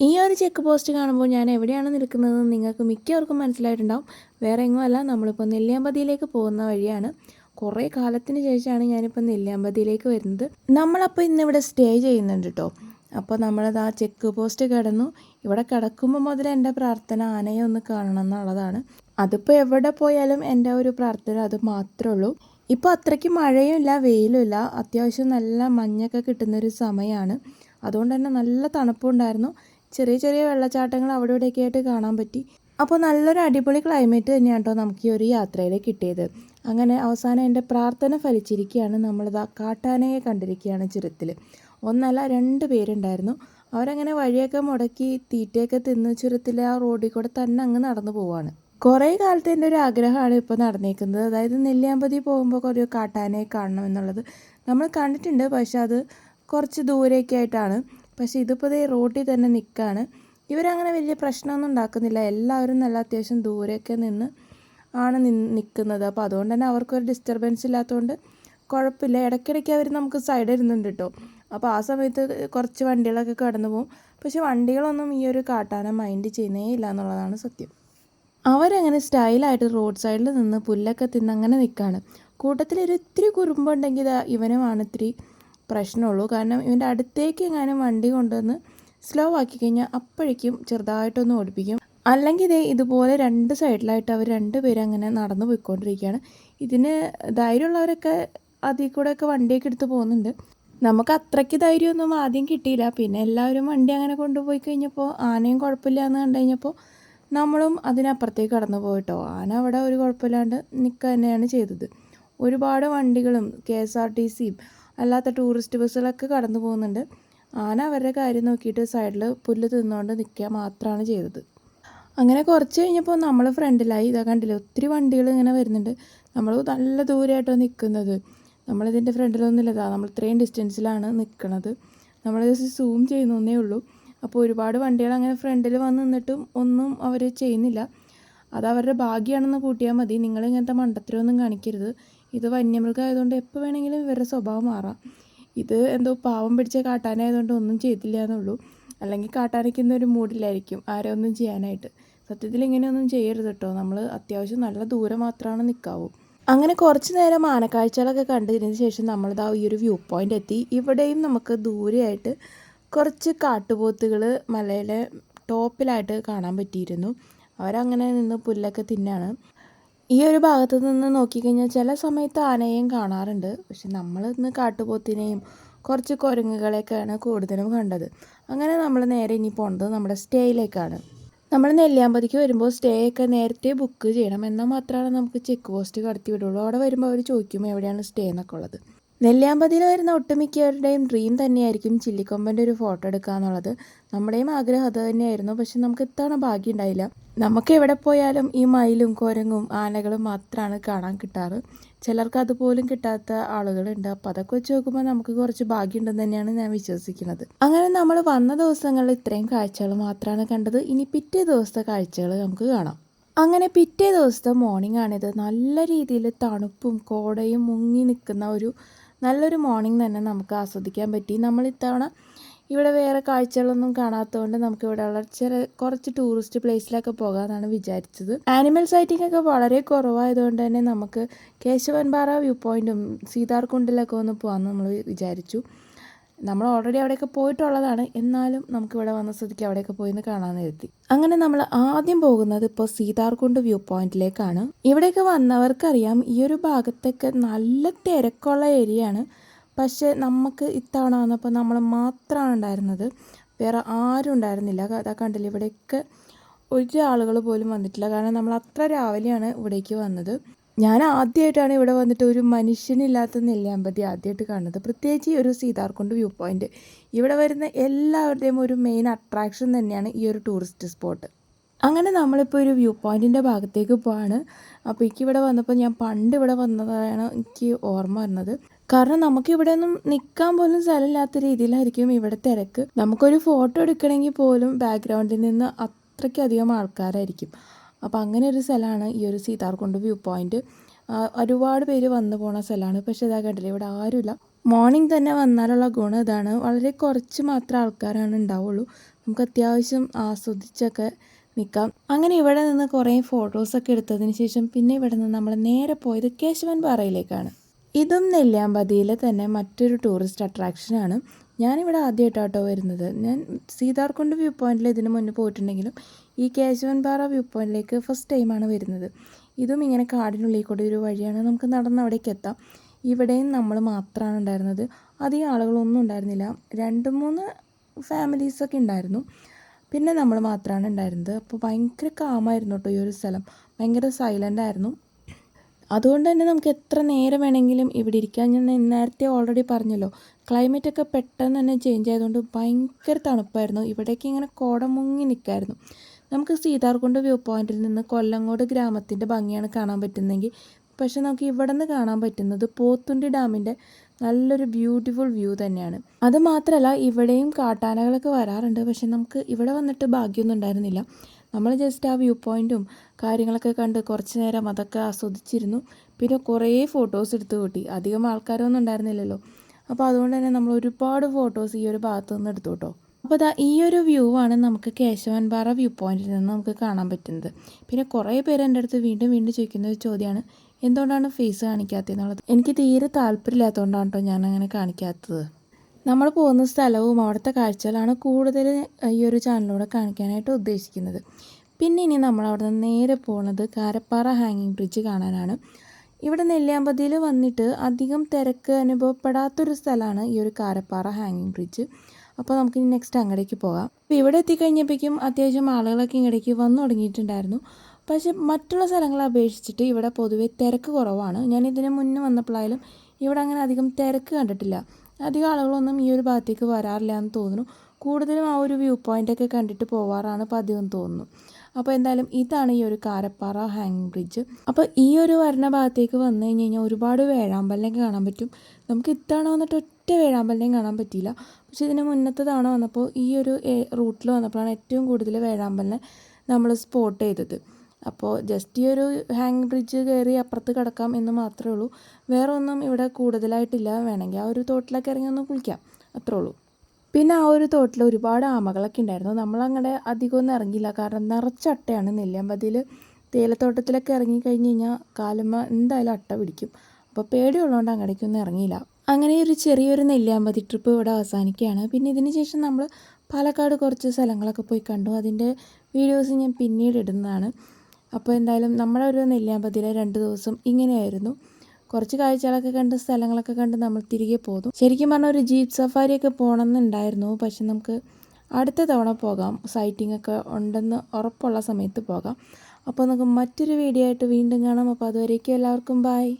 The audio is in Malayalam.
ഈ ഒരു ചെക്ക് പോസ്റ്റ് കാണുമ്പോൾ ഞാൻ എവിടെയാണ് നിൽക്കുന്നത് നിങ്ങൾക്ക് മിക്കവർക്കും മനസ്സിലായിട്ടുണ്ടാവും. വേറെ എങ്ങുമല്ല നമ്മളിപ്പോൾ നെല്ലിയാമ്പതിയിലേക്ക് പോകുന്ന വഴിയാണ്. കുറേ കാലത്തിന് ശേഷമാണ് ഞാനിപ്പോൾ നെല്ലിയാമ്പതിയിലേക്ക് വരുന്നത്. നമ്മളപ്പോൾ ഇന്നിവിടെ സ്റ്റേ ചെയ്യുന്നുണ്ട് കേട്ടോ അപ്പോൾ നമ്മളത് ആ ചെക്ക് പോസ്റ്റ് കിടന്നു. ഇവിടെ കിടക്കുമ്പോൾ മുതൽ എന്റെ പ്രാർത്ഥന ആനയെ ഒന്ന് കാണണം എന്നുള്ളതാണ്. അതിപ്പോൾ എവിടെ പോയാലും എന്റെ ഒരു പ്രാർത്ഥന അത് മാത്രമേ ഉള്ളൂ. ഇപ്പോൾ അത്രയ്ക്ക് മഴയും ഇല്ല വെയിലും ഇല്ല. അത്യാവശ്യം നല്ല മഞ്ഞൊക്കെ കിട്ടുന്നൊരു സമയമാണ്. അതുകൊണ്ട് തന്നെ നല്ല തണുപ്പുണ്ടായിരുന്നു ചെറിയ ചെറിയ വെള്ളച്ചാട്ടങ്ങൾ അവിടെ ഇവിടെയൊക്കെ ആയിട്ട് കാണാൻ പറ്റി. അപ്പോൾ നല്ലൊരു അടിപൊളി ക്ലൈമറ്റ് തന്നെയാണ് കേട്ടോ നമുക്ക് ഈ ഒരു യാത്രയിൽ കിട്ടിയത്. അങ്ങനെ അവസാനം എന്റെ പ്രാർത്ഥന ഫലിച്ചിരിക്കുകയാണ്. നമ്മളിതാ കാട്ടാനയെ കണ്ടിരിക്കുകയാണ് ചുരത്തിൽ ഒന്നല്ല രണ്ട് പേരുണ്ടായിരുന്നു. അവരങ്ങനെ വഴിയൊക്കെ മുടക്കി തീറ്റയൊക്കെ തിന്ന് ചുരത്തിലെ ആ റോഡിൽ കൂടെ തന്നെ അങ്ങ് നടന്നു പോവാണ്. കുറേ കാലത്തെ എന്റെ ഒരു ആഗ്രഹമാണ് ഇപ്പോൾ നടന്നേക്കുന്നത്. അതായത് നെല്ലിയാമ്പതി പോകുമ്പോൾ കുറേ കാട്ടാനയെ കാണണം എന്നുള്ളത്. നമ്മൾ കണ്ടിട്ടുണ്ട്. പക്ഷെ അത് കുറച്ച് ദൂരെയൊക്കെ ആയിട്ടാണ് പക്ഷേ ഇതിപ്പോൾ ഈ റോഡിൽ തന്നെ നിൽക്കുകയാണ് ഇവരങ്ങനെ വലിയ പ്രശ്നമൊന്നും ഉണ്ടാക്കുന്നില്ല. എല്ലാവരും നല്ല അത്യാവശ്യം ദൂരെയൊക്കെ നിന്ന് ആണ് നിൽക്കുന്നത് അപ്പോൾ അതുകൊണ്ട് തന്നെ അവർക്കൊരു ഡിസ്റ്റർബൻസ് ഇല്ലാത്തതുകൊണ്ട് കുഴപ്പമില്ല ഇടയ്ക്കിടയ്ക്ക് അവർ നമുക്ക് സൈഡ് ഇരുന്നുണ്ട് കേട്ടോ അപ്പോൾ ആ സമയത്ത് കുറച്ച് വണ്ടികളൊക്കെ കടന്നു പോകും. പക്ഷേ വണ്ടികളൊന്നും ഈ ഒരു കാട്ടാന മൈൻഡ് ചെയ്യുന്നേ ഇല്ല എന്നുള്ളതാണ് സത്യം. അവരങ്ങനെ സ്റ്റൈലായിട്ട് റോഡ് സൈഡിൽ നിന്ന് പുല്ലൊക്കെ തിന്ന് അങ്ങനെ നിൽക്കുകയാണ് കൂട്ടത്തിൽ ഒരു ഇത്തിരി കുറുമ്പുണ്ടെങ്കിൽ ഇവനുമാണ് ഇത്തിരി പ്രശ്നമുള്ളൂ. കാരണം ഇവന്റെ അടുത്തേക്ക് എങ്ങാനും വണ്ടി കൊണ്ടുവന്ന് സ്ലോ ആക്കി കഴിഞ്ഞാൽ അപ്പോഴേക്കും ചെറുതായിട്ടൊന്ന് ഓടിപ്പിക്കും. അല്ലെങ്കിൽ ഇതേ ഇതുപോലെ രണ്ട് സൈഡിലായിട്ട് അവർ രണ്ട് പേര് അങ്ങനെ നടന്നു പോയിക്കൊണ്ടിരിക്കുകയാണ്. ഇതിന് ധൈര്യമുള്ളവരൊക്കെ അതിൽ കൂടെയൊക്കെ വണ്ടിയൊക്കെ എടുത്ത് പോകുന്നുണ്ട്. നമുക്ക് അത്രയ്ക്ക് ധൈര്യമൊന്നും ആദ്യം കിട്ടിയില്ല. പിന്നെ എല്ലാവരും വണ്ടി അങ്ങനെ കൊണ്ടുപോയി കഴിഞ്ഞപ്പോൾ ആനയും കുഴപ്പമില്ല എന്ന് കണ്ടു കഴിഞ്ഞപ്പോൾ നമ്മളും അതിനപ്പുറത്തേക്ക് കടന്നു പോയിട്ടോ. ആന അവിടെ ഒരു കുഴപ്പമില്ലാണ്ട് നിൽക്കുക തന്നെയാണ് ചെയ്തത്. ഒരുപാട് വണ്ടികളും കെ എസ് ആർ ടി സിയും അല്ലാത്ത ടൂറിസ്റ്റ് ബസ്സുകളൊക്കെ കടന്നു പോകുന്നുണ്ട്. ആന അവരുടെ കാര്യം നോക്കിയിട്ട് സൈഡിൽ പുല്ല് തിന്നുകൊണ്ട് നിൽക്കുക മാത്രമാണ് ചെയ്തത്. അങ്ങനെ കുറച്ച് കഴിഞ്ഞപ്പോൾ നമ്മൾ ഫ്രണ്ടിലായി. ഇതാ കണ്ടില്ല ഒത്തിരി വണ്ടികൾ ഇങ്ങനെ വരുന്നുണ്ട്. നമ്മൾ നല്ല ദൂരമായിട്ടാണ് നിൽക്കുന്നത്. നമ്മളിതിന്റെ ഫ്രണ്ടിലൊന്നുമില്ല. നമ്മൾ ഇത്രയും ഡിസ്റ്റൻസിലാണ് നിൽക്കുന്നത് നമ്മൾ ജസ്റ്റ് സൂം ചെയ്യുന്നേ ഉള്ളൂ. അപ്പോൾ ഒരുപാട് വണ്ടികൾ അങ്ങനെ ഫ്രണ്ടിൽ വന്ന് നിന്നിട്ടും ഒന്നും അവർ ചെയ്യുന്നില്ല. അത് അവരുടെ ഭാഗ്യമാണെന്ന് കൂട്ടിയാൽ മതി. നിങ്ങൾ ഇങ്ങനത്തെ മണ്ടത്തരമൊന്നും കാണിക്കരുത്. ഇത് വന്യമൃഗമായതുകൊണ്ട് എപ്പോൾ വേണമെങ്കിലും ഇവരുടെ സ്വഭാവം മാറാം. ഇത് എന്തോ പാവം പിടിച്ച കാട്ടാനായതുകൊണ്ട് ഒന്നും ചെയ്തില്ല എന്നുള്ളൂ. അല്ലെങ്കിൽ കാട്ടാനയ്ക്കുന്ന ഒരു മൂഡിലായിരിക്കും ആരെ ഒന്നും ചെയ്യാനായിട്ട്. സത്യത്തിൽ ഇങ്ങനെയൊന്നും ചെയ്യരുത് കേട്ടോ. നമ്മൾ അത്യാവശ്യം നല്ല ദൂരം മാത്രമാണ് നിൽക്കാവൂ അങ്ങനെ കുറച്ച് നേരം ആനക്കാഴ്ചകളൊക്കെ കണ്ടതിന് ശേഷം നമ്മളിതാ ഈ ഒരു വ്യൂ പോയിന്റ് എത്തി. ഇവിടെയും നമുക്ക് ദൂരെയായിട്ട് കുറച്ച് കാട്ടുപോത്തുകൾ മലയിലെ ടോപ്പിലായിട്ട് കാണാൻ പറ്റിയിരുന്നു. അവരങ്ങനെ നിന്ന് പുല്ലൊക്കെ തിന്നാണ്. ഈ ഒരു ഭാഗത്ത് നിന്ന് നോക്കിക്കഴിഞ്ഞാൽ ചില സമയത്ത് ആനയെയും കാണാറുണ്ട്. പക്ഷെ നമ്മൾ ഇന്ന് കാട്ടുപോത്തിനെയും കുറച്ച് കുരങ്ങുകളെയൊക്കെയാണ് കൂടുതലും കണ്ടത്. അങ്ങനെ നമ്മൾ നേരെ ഇനി പോണത് നമ്മുടെ സ്റ്റേയിലേക്കാണ്. നമ്മൾ നെല്ലിയാമ്പതിക്ക് വരുമ്പോൾ സ്റ്റേ ഒക്കെ നേരത്തെ ബുക്ക് ചെയ്യണം. എന്നാൽ മാത്രമാണ് നമുക്ക് ചെക്ക് പോസ്റ്റ് കടത്തി വിടുള്ളൂ അവിടെ വരുമ്പോൾ അവർ ചോദിക്കും എവിടെയാണ് സ്റ്റേ എന്നൊക്കെ ഉള്ളത്. നെല്ലിയാമ്പതിയിൽ വരുന്ന ഒട്ടുമിക്കവരുടെയും ഡ്രീം തന്നെയായിരിക്കും ചില്ലിക്കൊമ്പന്റെ ഒരു ഫോട്ടോ എടുക്കുക എന്നുള്ളത്. നമ്മുടെയും ആഗ്രഹം അത് തന്നെയായിരുന്നു. പക്ഷെ നമുക്ക് ഇത്തവണ ഭാഗ്യം ഉണ്ടായില്ല. നമുക്ക് എവിടെ പോയാലും ഈ മയിലും കോരങ്ങും ആനകളും മാത്രമാണ് കാണാൻ കിട്ടാറ്. ചിലർക്ക് അതുപോലും കിട്ടാത്ത ആളുകളുണ്ട്. അപ്പോൾ അതൊക്കെ വെച്ച് നോക്കുമ്പോൾ നമുക്ക് കുറച്ച് ഭാഗ്യമുണ്ടെന്ന് തന്നെയാണ് ഞാൻ വിശ്വസിക്കുന്നത്. അങ്ങനെ നമ്മൾ വന്ന ദിവസങ്ങളിൽ ഇത്രയും കാഴ്ചകൾ മാത്രമാണ് കണ്ടത്. ഇനി പിറ്റേ ദിവസത്തെ കാഴ്ചകൾ നമുക്ക് കാണാം. അങ്ങനെ പിറ്റേ ദിവസത്തെ മോർണിംഗ് ആണിത്. നല്ല രീതിയിൽ തണുപ്പും കോടയും മുങ്ങി നിൽക്കുന്ന ഒരു നല്ലൊരു മോർണിംഗ് തന്നെ നമുക്ക് ആസ്വദിക്കാൻ പറ്റി. നമ്മൾ ഇത്തവണ ഇവിടെ വേറെ കാഴ്ചകളൊന്നും കാണാത്തതുകൊണ്ട് നമുക്ക് ഇവിടെ ഉള്ള ചെറിയ കുറച്ച് ടൂറിസ്റ്റ് പ്ലേസിലൊക്കെ പോകാമെന്നാണ് വിചാരിച്ചത്. ആനിമൽ സൈറ്റിംഗ് ഒക്കെ വളരെ കുറവായതുകൊണ്ട് തന്നെ നമുക്ക് കേശവൻപാറ വ്യൂ പോയിന്റും സീതാർകുണ്ടിലൊക്കെ ഒന്ന് പോകാമെന്ന് നമ്മൾ വിചാരിച്ചു. നമ്മൾ ഓൾറെഡി അവിടെയൊക്കെ പോയിട്ടുള്ളതാണ്. എന്നാലും നമുക്ക് ഇവിടെ വന്ന സ്ഥിതിക്ക് അവിടെയൊക്കെ പോയി എന്ന് കാണാൻ അങ്ങനെ നമ്മൾ ആദ്യം പോകുന്നത് ഇപ്പോൾ സീതാർകുണ്ട് വ്യൂ പോയിന്റിലേക്കാണ്. ഇവിടെയൊക്കെ വന്നവർക്കറിയാം ഈ ഒരു ഭാഗത്തൊക്കെ നല്ല തിരക്കുള്ള ഏരിയയാണ് പക്ഷേ നമുക്ക് ഇത്തവണ വന്നപ്പോൾ നമ്മൾ മാത്രമാണ് ഉണ്ടായിരുന്നത്. വേറെ ആരും ഉണ്ടായിരുന്നില്ല. അതാ കണ്ടില്ല ഇവിടെയൊക്കെ ഒരു ആളുകൾ പോലും വന്നിട്ടില്ല. കാരണം നമ്മൾ അത്ര രാവിലെയാണ് ഇവിടേക്ക് വന്നത്. ഞാൻ ആദ്യമായിട്ടാണ് ഇവിടെ വന്നിട്ട് ഒരു മനുഷ്യനില്ലാത്ത നെല്ലിയാമ്പതി ആദ്യമായിട്ട് കാണുന്നത്. പ്രത്യേകിച്ച് ഈ ഒരു സീതാർകുണ്ട് വ്യൂ പോയിന്റ് ഇവിടെ വരുന്ന എല്ലാവരുടെയും ഒരു മെയിൻ അട്രാക്ഷൻ തന്നെയാണ് ഈ ഒരു ടൂറിസ്റ്റ് സ്പോട്ട് അങ്ങനെ നമ്മളിപ്പോൾ ഒരു വ്യൂ പോയിന്റിന്റെ ഭാഗത്തേക്ക് പോവാണ്. അപ്പോൾ എനിക്ക് ഇവിടെ വന്നപ്പോൾ ഞാൻ പണ്ട് ഇവിടെ വന്നതാണ് എനിക്ക് ഓർമ്മ വരുന്നത്. കാരണം നമുക്ക് ഇവിടെ ഒന്നും നിൽക്കാൻ പോലും സ്ഥലമില്ലാത്ത രീതിയിലായിരിക്കും ഇവിടെ തിരക്ക്. നമുക്കൊരു ഫോട്ടോ എടുക്കണമെങ്കിൽ പോലും ബാക്ക്ഗ്രൗണ്ടിൽ നിന്ന് അത്രയ്ക്കധികം ആൾക്കാരായിരിക്കും. അപ്പോൾ അങ്ങനെ ഒരു സ്ഥലമാണ് ഈ ഒരു സീതാർകുണ്ട് വ്യൂ പോയിന്റ് ഒരുപാട് പേര് വന്നു പോണ സ്ഥലമാണ്. പക്ഷേ ഇതാ കണ്ടില്ല ഇവിടെ ആരുമില്ല. മോർണിംഗ് തന്നെ വന്നാലുള്ള ഗുണം ഇതാണ്. വളരെ കുറച്ച് മാത്രം ആൾക്കാരാണ് ഉണ്ടാവുള്ളൂ. നമുക്ക് അത്യാവശ്യം ആസ്വദിച്ചൊക്കെ നിൽക്കാം. അങ്ങനെ ഇവിടെ നിന്ന് കുറേ ഫോട്ടോസൊക്കെ എടുത്തതിന് ശേഷം പിന്നെ ഇവിടെ നിന്ന് നമ്മൾ നേരെ പോയത് കേശവൻ പാറയിലേക്കാണ്. ഇതും നെല്ലിയാമ്പതിയിലെ തന്നെ മറ്റൊരു ടൂറിസ്റ്റ് അട്രാക്ഷനാണ് ഞാനിവിടെ ആദ്യമായിട്ടാട്ടോ വരുന്നത്. ഞാൻ സീതാർകുണ്ട് വ്യൂ പോയിന്റിൽ ഇതിന് മുന്നേ പോയിട്ടുണ്ടെങ്കിലും ഈ കേശവൻ പാറ വ്യൂ പോയിന്റിലേക്ക് ഫസ്റ്റ് ടൈമാണ് വരുന്നത്. ഇതും ഇങ്ങനെ കാടിനുള്ളിൽ കൂടെ ഒരു വഴിയാണ്. നമുക്ക് നടന്ന് അവിടേക്ക് എത്താം. ഇവിടെയും നമ്മൾ മാത്രമാണ് ഉണ്ടായിരുന്നത്. അധികം ആളുകളൊന്നും ഉണ്ടായിരുന്നില്ല. രണ്ട് മൂന്ന് ഫാമിലീസൊക്കെ ഉണ്ടായിരുന്നു. പിന്നെ നമ്മൾ മാത്രമാണ് ഉണ്ടായിരുന്നത്. അപ്പോൾ ഭയങ്കര കാമായിരുന്നു കേട്ടോ ഈ ഒരു സ്ഥലം. ഭയങ്കര സൈലന്റ് ആയിരുന്നു. അതുകൊണ്ട് തന്നെ നമുക്ക് എത്ര നേരം വേണമെങ്കിലും ഇവിടെ ഇരിക്കാൻ ഞാൻ നേരത്തെ ഓൾറെഡി പറഞ്ഞല്ലോ ക്ലൈമറ്റ് ഒക്കെ പെട്ടെന്ന് തന്നെ ചേഞ്ച് ആയതുകൊണ്ട് ഭയങ്കര തണുപ്പായിരുന്നു. ഇവിടേക്ക് ഇങ്ങനെ കോട മുങ്ങി നിൽക്കായിരുന്നു നമുക്ക് സീതാർകുണ്ട് വ്യൂ പോയിന്റിൽ നിന്ന് കൊല്ലങ്കോട് ഗ്രാമത്തിന്റെ ഭംഗിയാണ് കാണാൻ പറ്റുന്നതെങ്കിൽ പക്ഷെ നമുക്ക് ഇവിടെ നിന്ന് കാണാൻ പറ്റുന്നത് പോത്തുണ്ടി ഡാമിന്റെ നല്ലൊരു ബ്യൂട്ടിഫുൾ വ്യൂ തന്നെയാണ്. അത് മാത്രമല്ല ഇവിടെയും കാട്ടാനകളൊക്കെ വരാറുണ്ട്. പക്ഷെ നമുക്ക് ഇവിടെ വന്നിട്ട് ഭാഗ്യമൊന്നും ഉണ്ടായിരുന്നില്ല. നമ്മൾ ജസ്റ്റ് ആ വ്യൂ പോയിന്റും കാര്യങ്ങളൊക്കെ കണ്ട് കുറച്ച് നേരം അതൊക്കെ ആസ്വദിച്ചിരുന്നു. പിന്നെ കുറേ ഫോട്ടോസ് എടുത്ത് കൂട്ടി. അധികം ആൾക്കാരൊന്നും ഉണ്ടായിരുന്നില്ലല്ലോ. അപ്പോൾ അതുകൊണ്ട് തന്നെ നമ്മൾ ഒരുപാട് ഫോട്ടോസ് ഈ ഒരു ഭാഗത്തു നിന്ന് എടുത്തു കേട്ടോ. അപ്പോൾ അതാ ഈ ഒരു വ്യൂ ആണ് നമുക്ക് കേശവൻപാറ വ്യൂ പോയിന്റിൽ നിന്ന് നമുക്ക് കാണാൻ പറ്റുന്നത്. പിന്നെ കുറേ പേര് എന്റെ അടുത്ത് വീണ്ടും വീണ്ടും ചോദിക്കുന്ന ഒരു ചോദ്യമാണ് എന്തുകൊണ്ടാണ് ഫേസ് കാണിക്കാത്തത് എന്നുള്ളത്? എനിക്ക് തീരെ താല്പര്യമില്ലാത്തതുകൊണ്ടാണ് കേട്ടോ ഞാൻ അങ്ങനെ കാണിക്കാത്തത്. നമ്മൾ പോകുന്ന സ്ഥലവും അവിടുത്തെ കാഴ്ചകളാണ് കൂടുതൽ ഈ ഒരു ചാനലിലൂടെ കാണിക്കാനായിട്ട് ഉദ്ദേശിക്കുന്നത്. പിന്നെ ഇനി നമ്മൾ അവിടെ നിന്ന് നേരെ പോകുന്നത് കാരപ്പാറ ഹാങ്ങിങ് ബ്രിഡ്ജ് കാണാനാണ്. ഇവിടെ നെല്ലിയാമ്പതിയിൽ വന്നിട്ട് അധികം തിരക്ക് അനുഭവപ്പെടാത്തൊരു സ്ഥലമാണ് ഈ ഒരു കാരപ്പാറ ഹാങ്ങിങ് ബ്രിഡ്ജ് അപ്പോൾ നമുക്ക് ഇനി നെക്സ്റ്റ് അങ്ങടേക്ക് പോകാം. അപ്പോൾ ഇവിടെ എത്തിക്കഴിഞ്ഞപ്പോഴേക്കും അത്യാവശ്യം ആളുകളൊക്കെ ഇങ്ങടേക്ക് വന്നു തുടങ്ങിയിട്ടുണ്ടായിരുന്നു. പക്ഷേ മറ്റുള്ള സ്ഥലങ്ങളെ അപേക്ഷിച്ചിട്ട് ഇവിടെ പൊതുവെ തിരക്ക് കുറവാണ്. ഞാൻ ഇതിന് മുന്നേ വന്നപ്പോഴായാലും ഇവിടെ അങ്ങനെ അധികം തിരക്ക് കണ്ടിട്ടില്ല. അധികം ആളുകളൊന്നും ഈ ഒരു ഭാഗത്തേക്ക് വരാറില്ല എന്ന് തോന്നുന്നു. കൂടുതലും ആ ഒരു വ്യൂ പോയിന്റൊക്കെ കണ്ടിട്ട് പോവാറാണ് പതിവെന്ന് തോന്നുന്നു. അപ്പോൾ എന്തായാലും ഇതാണ് ഈ ഒരു കാരപ്പാറ ഹാങ് ബ്രിഡ്ജ് അപ്പോൾ ഈ ഒരു വരണ ഭാഗത്തേക്ക് വന്നു കഴിഞ്ഞ് കഴിഞ്ഞാൽ ഒരുപാട് വേഴാമ്പലിനൊക്കെ കാണാൻ പറ്റും. നമുക്ക് ഇത്തവണ വന്നിട്ട് ഒറ്റ വേഴാമ്പലിനെയും കാണാൻ പറ്റിയില്ല. പക്ഷേ ഇതിന് മുന്നത്തെ തവണ വന്നപ്പോൾ ഈ ഒരു റൂട്ടിൽ വന്നപ്പോഴാണ് ഏറ്റവും കൂടുതൽ വേഴാമ്പലിനെ നമ്മൾ സ്പോട്ട് ചെയ്തത്. അപ്പോൾ ജസ്റ്റ് ഈ ഒരു ഹാങ് ബ്രിഡ്ജ് കയറി അപ്പുറത്ത് കിടക്കാം എന്ന് മാത്രമേ ഉള്ളൂ. വേറെ ഒന്നും ഇവിടെ കൂടുതലായിട്ടില്ല. വേണമെങ്കിൽ ആ ഒരു തോട്ടിലൊക്കെ ഇറങ്ങി ഒന്ന് കുളിക്കാം. അത്രേ ഉള്ളൂ. പിന്നെ ആ ഒരു തോട്ടിൽ ഒരുപാട് ആമകളൊക്കെ ഉണ്ടായിരുന്നു. നമ്മളങ്ങനെ അധികമൊന്നും ഇറങ്ങിയില്ല. കാരണം നിറച്ചട്ടയാണ് നെല്ലിയാമ്പതിയിൽ തേയിലത്തോട്ടത്തിലൊക്കെ ഇറങ്ങി കഴിഞ്ഞ് കഴിഞ്ഞാൽ കാലമ്മ എന്തായാലും അട്ട പിടിക്കും. അപ്പോൾ പേടിയുള്ളതുകൊണ്ട് അങ്ങടേക്കൊന്നും ഇറങ്ങിയില്ല. അങ്ങനെ ഒരു ചെറിയൊരു നെല്ലിയാമ്പതി ട്രിപ്പ് ഇവിടെ അവസാനിക്കുകയാണ്. പിന്നെ ഇതിന് ശേഷം നമ്മൾ പാലക്കാട് കുറച്ച് സ്ഥലങ്ങളൊക്കെ പോയി കണ്ടു. അതിന്റെ വീഡിയോസ് ഞാൻ പിന്നീട് ഇടുന്നതാണ്. അപ്പോൾ എന്തായാലും നമ്മുടെ ഒരു നെല്ലിയാമ്പതിയിലെ രണ്ട് ദിവസം ഇങ്ങനെയായിരുന്നു. കുറച്ച് കാഴ്ചകളൊക്കെ കണ്ട് സ്ഥലങ്ങളൊക്കെ കണ്ട് നമ്മൾ തിരികെ പോകും ശരിക്കും പറഞ്ഞാൽ ഒരു ജീപ്പ് സഫാരിയൊക്കെ പോകണമെന്നുണ്ടായിരുന്നു. പക്ഷെ നമുക്ക് അടുത്ത തവണ പോകാം. സൈറ്റിംഗ് ഒക്കെ ഉണ്ടെന്ന് ഉറപ്പുള്ള സമയത്ത് പോകാം. അപ്പോൾ നമുക്ക് മറ്റൊരു വീഡിയോ ആയിട്ട് വീണ്ടും കാണാം. അപ്പോൾ അതുവരേക്കും എല്ലാവർക്കും ബായ്